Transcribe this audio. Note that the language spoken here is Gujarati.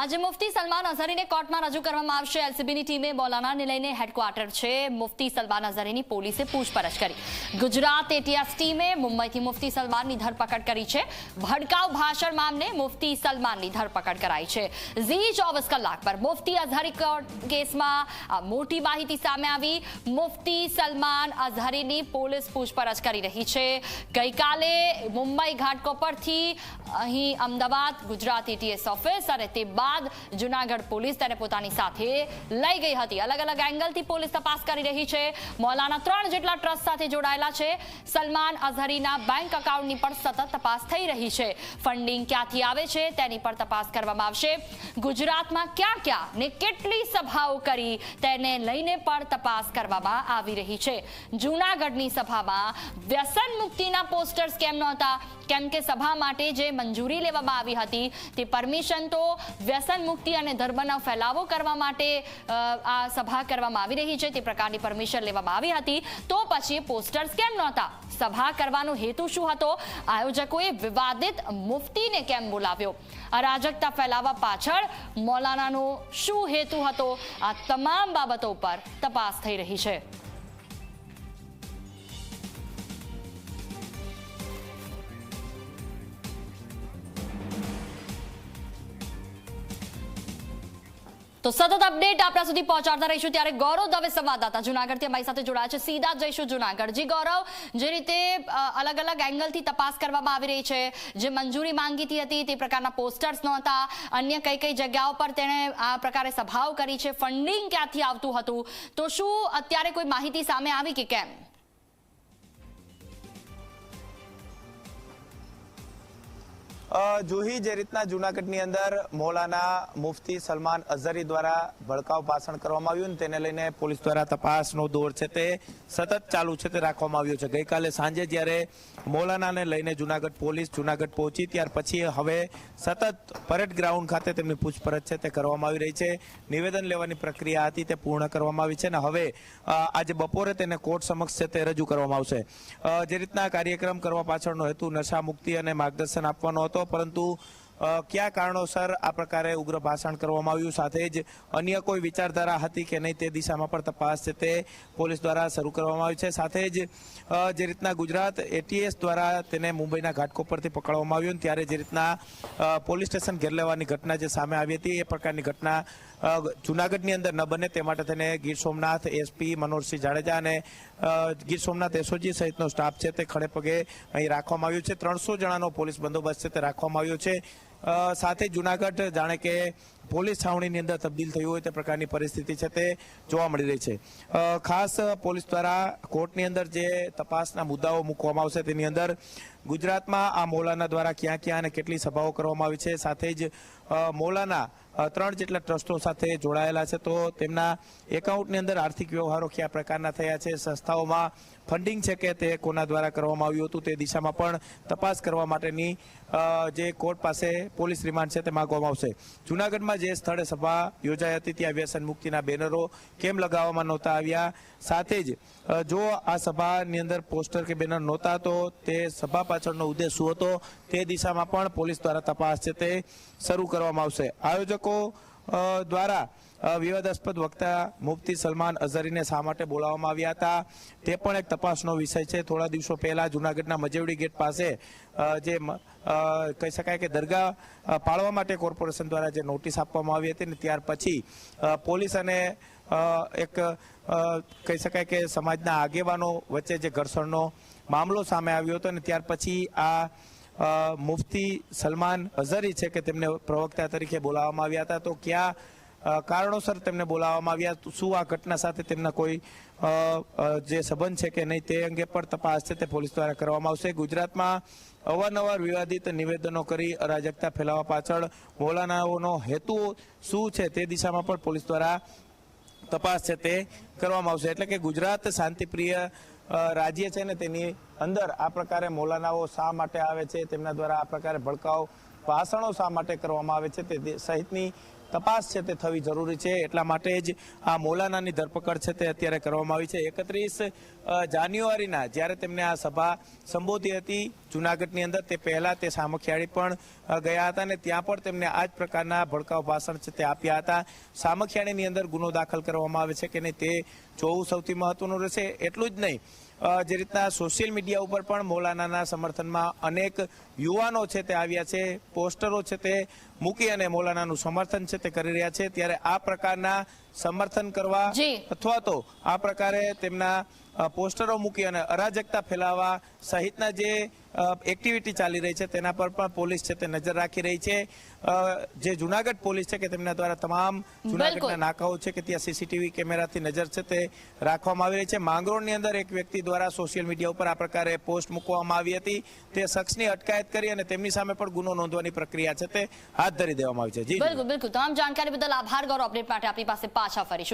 આજે મુફતી સલમાન અઝહરીને કોર્ટમાં રજૂ કરવામાં આવશે. એલસીબીની ટીમે મૌલાનાને લઈને હેડક્વાર્ટર છે. મુફતી સલમાન અઝહરીની પોલીસે પૂછપરછ કરી. ગુજરાત એટીએસ ટીમે મુંબઈથી મુફતી સલમાનની ધરપકડ કરી છે. ભડકાઉ ભાષણ મામલે મુફતી સલમાનની ધરપકડ કરાઈ છે. ઝી ચોવીસ કલાક પર મુફતી અઝહરી કેસમાં મોટી માહિતી સામે આવી. મુફતી સલમાન અઝહરીની પોલીસ પૂછપરછ કરી રહી છે. ગઈકાલે મુંબઈ ઘાટકોપરથી અહીં અમદાવાદ ગુજરાત એટીએસ ઓફિસ અને તે બાદ જૂનાગઢ પોલીસ તેને પોતાની સાથે લઈ ગઈ હતી. અલગ અલગ એંગલથી પોલીસ તપાસ કરી રહી છે. મોલાના ત્રણ જેટલા ટ્રસ્ટ સાથે જોડાયેલા છે. સલમાન અઝહરીના બેંક એકાઉન્ટની પણ સતત તપાસ થઈ રહી છે. ફંડિંગ ક્યાંથી આવે છે તેની પર તપાસ કરવામાં આવશે. ગુજરાતમાં ક્યાં ક્યાં ને કેટલી સભાઓ કરી તેને લઈને પણ તપાસ કરવામાં આવી રહી છે. જૂનાગઢની સભામાં વ્યસન મુક્તિના પોસ્ટર્સ કેમ નહોતા? કેમ કે સભા માટે જે મંજૂરી લેવામાં આવી હતી તે પરમિશન તો વ્યસન મુક્તિ અને ધર્મનો ફેલાવો કરવા માટે આ સભા કરવામાં આવી રહી છે. તે પ્રકારની પરમિશન લેવામાં આવી હતી. તો પછી પોસ્ટર્સ કેમ નહોતા. સભા કરવાનો હેતુ શું હતો? આયોજકોએ વિવાદિત મુફતીને કેમ બોલાવ્યો? અરાજકતા ફેલાવવા પાછળ મૌલાનાનો શું હેતુ હતો? આ તમામ બાબતો પર તપાસ થઈ રહી છે. તો સતત અપડેટ આપણા સુધી પહોંચાડતા રહીશું. ત્યારે ગૌરવ દવે સંવાદદાતા જુનાગઢથી અમારી સાથે જોડાયા છે. સીધા જઈશું જુનાગઢ. જી, ગૌરવ, જે રીતે અલગ અલગ એંગલથી તપાસ કરવામાં આવી રહી છે, જે મંજૂરી માંગીતી હતી તે પ્રકારના પોસ્ટર્સ નહોતા. અન્ય કઈ કઈ જગ્યાઓ પર તેણે આ પ્રકારે સભાઓ કરી છે. ફંડિંગ ક્યાંથી આવતું હતું? તો શું અત્યારે કોઈ માહિતી સામે આવી કે કેમ? જુહી જે રીતના જુનાગઢની અંદર મૌલાના મુફતી સલમાન અઝહરી દ્વારા ભડકાવ ભાષણ કરવામાં આવ્યું તેને લઈને પોલીસ દ્વારા તપાસનો દોર છે તે સતત ચાલુ છે તે રાખવામાં આવ્યો છે. ગઈકાલે સાંજે જ્યારે મૌલાનાને લઈને જુનાગઢ પોલીસ જુનાગઢ પહોંચી, ત્યાર પછી હવે સતત પરેડ ગ્રાઉન્ડ ખાતે તેમની પૂછપરછ છે તે કરવામાં આવી રહી છે. નિવેદન લેવાની પ્રક્રિયા હતી તે પૂર્ણ કરવામાં આવી છે અને હવે આજે બપોરે તેને કોર્ટ સમક્ષ છે તે રજૂ કરવામાં આવશે. જે રીતના કાર્યક્રમ કરવા પાછળનો હેતુ નશા મુક્તિ અને માર્ગદર્શન આપવાનો હતો પરંતુ કયા કારણોસર આ પ્રકારે ઉગ્ર ભાષણ કરવામાં આવ્યું? સાથે જ અન્ય કોઈ વિચારધારા હતી કે નહીં તે દિશામાં પણ તપાસ છે તે પોલીસ દ્વારા શરૂ કરવામાં આવી છે. સાથે જ જે રીતના ગુજરાત એટીએસ દ્વારા તેને મુંબઈના ઘાટકો પરથી પકડવામાં આવ્યું ત્યારે જે રીતના પોલીસ સ્ટેશન ઘેર લેવાની ઘટના જે સામે આવી હતી, એ પ્રકારની ઘટના જૂનાગઢની અંદર ન બને તે માટે તેને ગીર સોમનાથ એસપી મનોહરસિંહ જાડેજા અને ગીર સોમનાથ એસઓજી સહિતનો સ્ટાફ છે તે ખડે પગે અહીં રાખવામાં આવ્યો છે. ત્રણસો જણાનો પોલીસ બંદોબસ્ત છે તે રાખવામાં આવ્યો છે. સાથે જુનાગઢ જાણે કે પોલીસ છાવણીની અંદર તબદીલ થયું હોય તે પ્રકારની પરિસ્થિતિ છે તે જોવા મળી રહી છે. ખાસ પોલીસ દ્વારા કોર્ટની અંદર જે તપાસના મુદ્દાઓ મૂકવામાં આવશે તેની અંદર ગુજરાતમાં આ મૌલાના દ્વારા ક્યાં ક્યાં અને કેટલી સભાઓ કરવામાં આવી છે સાથે જ મૌલાના ત્રણ જેટલા ટ્રસ્ટો સાથે જોડાયેલા છે. તો તેમના એકાઉન્ટની અંદર આર્થિક વ્યવહારો કયા પ્રકારના થયા છે, સંસ્થાઓમાં ફંડિંગ છે કે તે કોના દ્વારા કરવામાં આવ્યું હતું તે દિશામાં પણ તપાસ કરવા માટેની જે કોર્ટ પાસે પોલીસ રિમાન્ડ છે તે માંગવામાં આવશે. જૂનાગઢમાં જે સ્થળે સભા યોજાઈ હતી ત્યાં વ્યસન મુક્તિના બેનરો કેમ લગાવવામાં નહોતા આવ્યા? સાથે જ જો આ સભાની અંદર પોસ્ટર કે બેનર નહોતા તો તે સભા પાછળનો ઉદ્દેશ શું હતો? તે દિશામાં પણ પોલીસ દ્વારા તપાસ છે તે શરૂ કરવામાં આવશે. આયોજકો અ, દ્વારા વિવાદાસ્પદ વક્તા મુફતી સલમાન અઝહરીને શા માટે બોલાવવામાં આવ્યા હતા તે પણ એક તપાસનો વિષય છે. થોડા દિવસો પહેલા જુનાગઢના મજેવડી ગેટ પાસે જે કહી શકાય કે દરગાહ પાળવા માટે કોર્પોરેશન દ્વારા જે નોટિસ આપવામાં આવી હતી ને ત્યાર પછી પોલીસ અને એક કહી શકાય કે સમાજના આગેવાનો વચ્ચે જે ઘર્ષણનો મામલો સામે આવ્યો હતો ને ત્યાર પછી આ મુફતી સલમાન અઝહરી છે કે તેમને પ્રવક્તા તરીકે બોલાવવામાં આવ્યા હતા. તો કયા કારણોસર તેમને બોલાવવામાં આવ્યા? શું આ ઘટના સાથે તેમના કોઈ જે સંબંધ છે કે નહીં તે અંગે પણ તપાસ છે તે પોલીસ દ્વારા કરવામાં આવશે. ગુજરાતમાં અવારનવાર વિવાદિત નિવેદનો કરી અરાજકતા ફેલાવવા પાછળ મોલાનાઓનો હેતુ શું છે તે દિશામાં પણ પોલીસ દ્વારા તપાસ છે તે કરવામાં આવશે. એટલે કે ગુજરાત શાંતિપ્રિય રાજ્ય છે ને તેની અંદર આ પ્રકારે મૌલાનાઓ શા માટે આવે છે, તેમના દ્વારા આ પ્રકારે ભડકાઓ, ભાષણો શા માટે કરવામાં આવે છે તે સહિતની તપાસ છે તે થવી જરૂરી છે. એટલા માટે જ આ મોલાનાની ધરપકડ છે તે અત્યારે કરવામાં આવી છે. એકત્રીસ જાન્યુઆરીના જ્યારે તેમને આ સભા સંબોધી હતી, જુનાગઢની અંદર તે પહેલાં તે સામખિયાળી પણ ગયા હતા અને ત્યાં પણ તેમને આ જ પ્રકારના ભડકાઉ ભાષણ છે તે આપ્યા હતા. સામખિયાળીની અંદર ગુનો દાખલ કરવામાં આવે છે કે નહીં તે જોવું સૌથી મહત્વનું રહેશે. એટલું જ નહીં જે રીતના સોશિયલ મીડિયા ઉપર પણ મૌલાનાના સમર્થનમાં અનેક યુવાનો છે તે આવ્યા છે પોસ્ટરો છે તે મૂકી અને મૌલાનાનું સમર્થન છે તે કરી રહ્યા છે. ત્યારે આ પ્રકારના સમર્થન કરવા અથવા તો આ પ્રકારે તેમના પોસ્ટરો મૂકી અને અરાજકતા ફેલાવવા સહિતના જે એક્ટિવિટી ચાલી રહી છે તેના પર પણ પોલીસ છે તે નજર રાખી રહી છે. જે જુનાગઢ પોલીસ છે કે તેમના દ્વારા તમામ જુનાગઢના. નાકાઓ છે કે ત્યાં સીસીટીવી કેમેરાથી નજર છે તે રાખવામાં આવી રહી છે. માંગરોળની અંદર એક વ્યક્તિ દ્વારા સોશિયલ મીડિયા ઉપર આ પ્રકારે પોસ્ટ મૂકવામાં આવી હતી. તે શખ્સની અટકાયત કરી અને તેમની સામે પણ ગુનો નોંધવાની પ્રક્રિયા છે તે હાથ ધરી દેવામાં આવી છે. જી. બિલકુલ બિલકુલ. તમામ જાણકારી બદલ આભાર ગૌરવ અપડેટ માટે આપણી પાસે પાછા ફરીશું.